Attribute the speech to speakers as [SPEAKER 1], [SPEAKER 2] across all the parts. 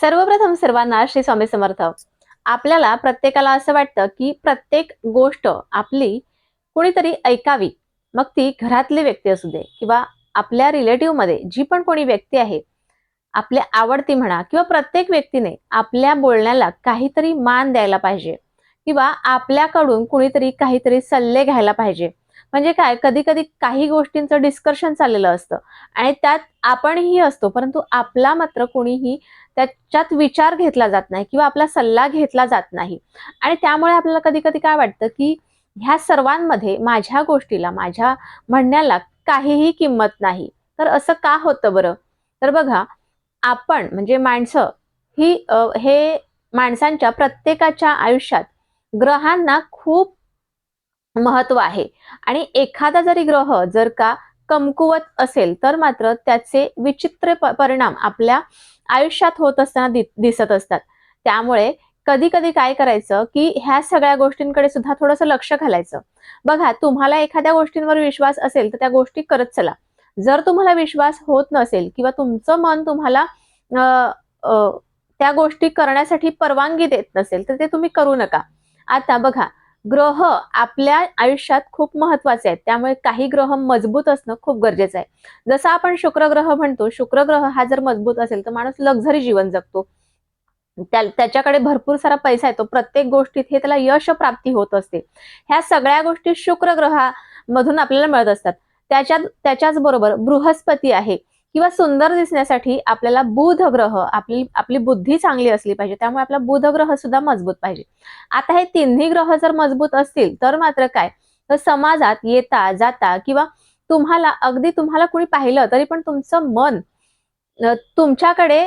[SPEAKER 1] सर्वप्रथम सर्वांना श्री स्वामी समर्थ. आपल्याला प्रत्येकाला असं वाटतं की प्रत्येक गोष्ट आपली कोणीतरी ऐकावी. मग ती घरातली व्यक्ती असू दे किंवा आपल्या रिलेटिव्हमध्ये जी पण कोणी व्यक्ती आहे आपल्या आवडती म्हणा किंवा प्रत्येक व्यक्तीने आपल्या बोलण्याला काहीतरी मान द्यायला पाहिजे किंवा आपल्याकडून कुणीतरी काहीतरी सल्ले घ्यायला पाहिजे. म्हणजे काय? कधी कधी काही गोष्टींचं डिस्कशन चाललेलं असतं आणि त्यात आपणही असतो परंतु आपला मात्र कोणीही त्याच्यात विचार घेतला जात नाही किंवा आपला सल्ला घेतला जात नाही. आणि त्यामुळे आपल्याला कधी कधी काय वाटतं की ह्या सर्वांमध्ये माझ्या गोष्टीला माझ्या म्हणण्याला काहीही किंमत नाही. तर असं का होतं बरं? तर बघा आपण म्हणजे माणसं ही हे माणसांच्या प्रत्येकाच्या आयुष्यात ग्रहांना खूप महत्त्व आहे. आणि एखादा जरी ग्रह जर का कमकुवत असेल तर मात्र त्याचे विचित्र परिणाम आपल्या आयुष्यात होत असताना दि- दिसत असतात. त्यामुळे कधी कधी काय करायचं की ह्या सगळ्या गोष्टींकडे सुद्धा थोडंसं लक्ष घालायचं. बघा तुम्हाला एखाद्या गोष्टींवर विश्वास असेल तर त्या गोष्टी करत चला. जर तुम्हाला विश्वास होत नसेल किंवा तुमचं मन तुम्हाला त्या गोष्टी करण्यासाठी परवानगी देत नसेल तर ते तुम्ही करू नका. आता बघा ग्रह आपल्या आयुष्यात खूप महत्त्वाचे आहेत. त्यामुळे काही ग्रह मजबूत असणं खूप गरजेचं आहे. जसं आपण शुक्र ग्रह म्हणतो शुक्र ग्रह हा जर मजबूत असेल तर माणूस लक्झरी जीवन जगतो. त्या- त्याच्याकडे भरपूर सारा पैसा येतो प्रत्येक गोष्टीत हे त्याला यश प्राप्ती होत असते. ह्या सगळ्या गोष्टी शुक्र ग्रहामधून आपल्याला मिळत असतात. त्याच्यात त्याच्याच बरोबर बृहस्पती आहे. किंवा सुंदर दिसण्यासाठी आपल्याला बुध ग्रह आपली आपली बुद्धी चांगली असली पाहिजे. त्यामुळे आपला बुध ग्रह सुद्धा मजबूत पाहिजे. आता हे तिन्ही ग्रह जर मजबूत असतील तर मात्र काय? तर समाजात येता जाता किंवा तुम्हाला अगदी तुम्हाला कुणी पाहिलं तरी पण तुमचं मन तुमच्याकडे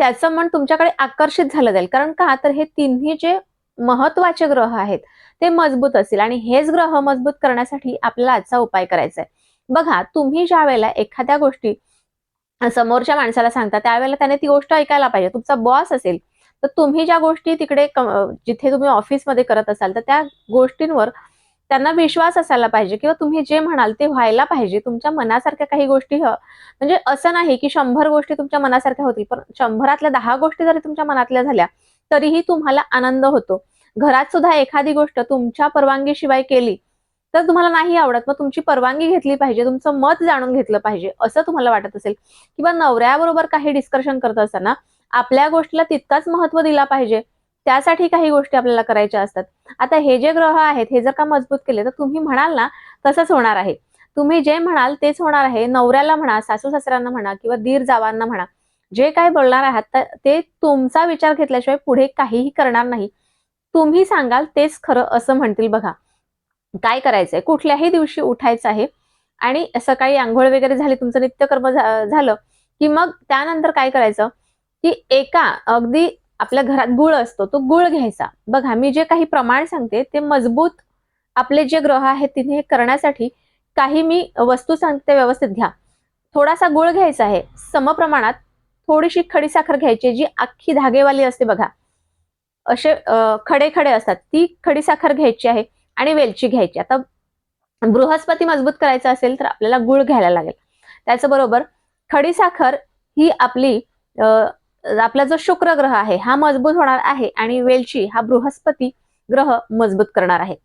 [SPEAKER 1] त्याचं मन तुमच्याकडे आकर्षित झालं जाईल. कारण का? तर हे तिन्ही जे महत्त्वाचे ग्रह आहेत ते मजबूत असतील. आणि हेच ग्रह मजबूत करण्यासाठी आपल्याला आजचा उपाय करायचा आहे. बघा तुम्ही ज्या वेळेला एखाद्या गोष्टी समोरच्या माणसाला सांगता त्यावेळेला त्याने ती गोष्ट ऐकायला पाहिजे. तुमचा बॉस असेल तर तुम्ही ज्या गोष्टी तिकडे जिथे तुम्ही ऑफिसमध्ये करत असाल तर त्या गोष्टींवर त्यांना विश्वास असायला पाहिजे किंवा तुम्ही जे म्हणाल ते व्हायला पाहिजे. तुमच्या मनासारख्या काही गोष्टी म्हणजे असं नाही की शंभर गोष्टी तुमच्या मनासारख्या होतील पण शंभरातल्या दहा गोष्टी जरी तुमच्या मनातल्या झाल्या तरीही तुम्हाला आनंद होतो. घरात सुद्धा एखादी गोष्ट तुमच्या परवानगीशिवाय केली तर तुम्हाला नाही आवडत. मग तुमची परवानगी घेतली पाहिजे. तुमचं मत जाणून घेतलं पाहिजे. असं तुम्हाला वाटत असेल किंवा नवऱ्याबरोबर काही डिस्कशन करत असताना आपल्या गोष्टीला तितकाच महत्त्व दिला पाहिजे. त्यासाठी काही गोष्टी आपल्याला करायच्या असतात. आता हे जे ग्रह आहेत हे जर का मजबूत केले तर तुम्ही म्हणाल ना तसंच होणार आहे. तुम्ही जे म्हणाल तेच होणार आहे. नवऱ्याला म्हणा सासू सासऱ्यांना म्हणा किंवा दीर जावांना म्हणा जे काही बोलणार आहात ते तुमचा विचार घेतल्याशिवाय पुढे काहीही करणार नाही. तुम्ही सांगाल तेच खरं असं म्हणतील बघा. काय करायचंय? कुठल्याही दिवशी उठायचं आहे. आणि सकाळी आंघोळ वगैरे झाली तुमचं नित्यकर्म झालं की मग त्यानंतर काय करायचं की एका अगदी आपल्या घरात गुळ असतो तो गुळ घ्यायचा. बघा मी जे काही प्रमाण सांगते ते मजबूत आपले जे ग्रह आहेत तिथे हे करण्यासाठी काही मी वस्तू सांगते व्यवस्थित घ्या. थोडासा गुळ घ्यायचा आहे. समप्रमाणात थोडीशी खडीसाखर घ्यायची जी अख्खी धागेवाली असते बघा. असे खडे खडे असतात. ती खडीसाखर घ्यायची आहे. आणि वेलची घ्यायची. आता बृहस्पती मजबूत करायचं असेल तर आपल्याला गुळ घ्यायला लागेल. त्याचबरोबर खडीसाखर ही आपली आपला जो शुक्र ग्रह आहे हा मजबूत होणार आहे आणि वेलची हा बृहस्पती ग्रह मजबूत करणार आहे.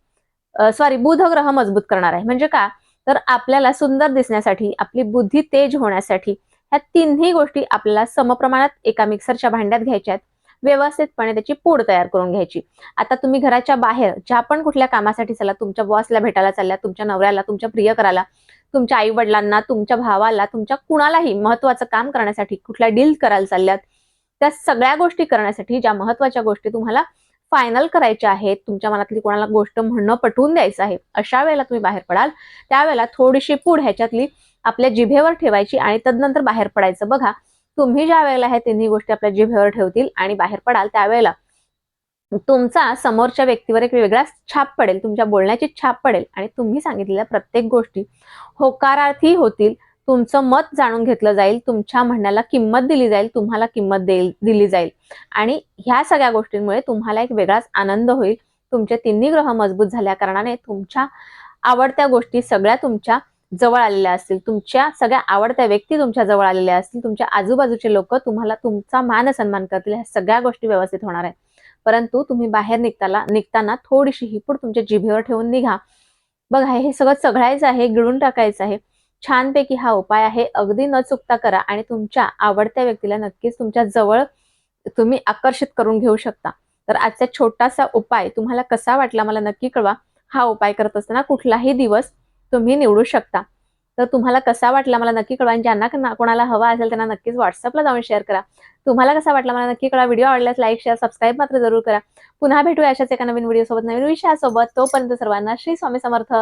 [SPEAKER 1] सॉरी बुध ग्रह मजबूत करणार आहे. म्हणजे का? तर आपल्याला सुंदर दिसण्यासाठी आपली बुद्धी तेज होण्यासाठी ह्या तिन्ही गोष्टी आपल्याला समप्रमाणात एका मिक्सरच्या भांड्यात घ्यायच्या आहेत. व्यवस्थितपणे त्याची पूड तयार करून घ्यायची. आता तुम्ही घराच्या बाहेर ज्या पण कुठल्या कामासाठी चला तुमच्या बॉसला भेटायला चालल्या तुमच्या नवऱ्याला तुमच्या प्रियकराला तुमच्या आई वडिलांना तुमच्या भावाला तुमच्या कुणालाही महत्वाचं काम करण्यासाठी कुठल्या डील करायला चालल्यात त्या सगळ्या गोष्टी करण्यासाठी ज्या महत्त्वाच्या गोष्टी तुम्हाला फायनल करायच्या आहेत तुमच्या मनातली कोणाला गोष्ट म्हणणं पटवून द्यायचं आहे अशा वेळेला तुम्ही बाहेर पडाल. त्यावेळेला थोडीशी पूड ह्याच्यातली आपल्या जिभेवर ठेवायची आणि तदनंतर बाहेर पडायचं. बघा तुम्ही ज्या वेळेला हे तिन्ही गोष्टी आपल्या जिभेवर ठेवतील आणि बाहेर पडाल त्यावेळेला तुमचा समोरच्या व्यक्तीवर एक वेगळाच छाप पडेल तुमच्या बोलण्याची छाप पडेल आणि तुम्ही सांगितलेल्या प्रत्येक गोष्टी होकारार्थी होतील. तुमचं मत जाणून घेतलं जाईल तुमच्या म्हणण्याला किंमत दिली जाईल तुम्हाला किंमत देईल दिली जाईल. आणि ह्या सगळ्या गोष्टींमुळे तुम्हाला एक वेगळाच आनंद होईल. तुमचे तिन्ही ग्रह मजबूत झाल्या कारणाने तुमच्या आवडत्या गोष्टी सगळ्या तुमच्या जवळ आलेल्या असतील तुमच्या सगळ्या आवडत्या व्यक्ती तुमच्या जवळ आलेल्या असतील तुमच्या आजूबाजूचे लोक तुम्हाला तुमचा मान सन्मान करतील ह्या सगळ्या गोष्टी व्यवस्थित होणार आहे परंतु तुम्ही बाहेर निघताना निघताना थोडीशी हिपूड तुमच्या जिभेवर ठेवून निघा. बघा हे सगळं चघळायचं आहे गिळून टाकायचं आहे. छानपैकी हा उपाय आहे अगदी न चुकता करा आणि तुमच्या आवडत्या व्यक्तीला नक्कीच तुमच्या जवळ तुम्ही आकर्षित करून घेऊ शकता. तर आजचा छोटासा उपाय तुम्हाला कसा वाटला मला नक्की कळवा. हा उपाय करत असताना कुठलाही दिवस तुम्ही निवडू शकता. तर तुम्हाला कसा वाटला मला नक्की कळवा. आणि ज्यांना कोणाला हवा असेल त्यांना नक्कीच व्हॉट्सअपला जाऊन शेअर करा. तुम्हाला कसा वाटला मला नक्की कळवा. व्हिडिओ आवडल्यास लाईक शेअर सबस्क्राईब मात्र जरूर करा. पुन्हा भेटूया अशाच एका नवीन व्हिडिओ सोबत नवीन विषयासोबत. तोपर्यंत सर्वांना श्री स्वामी समर्थ.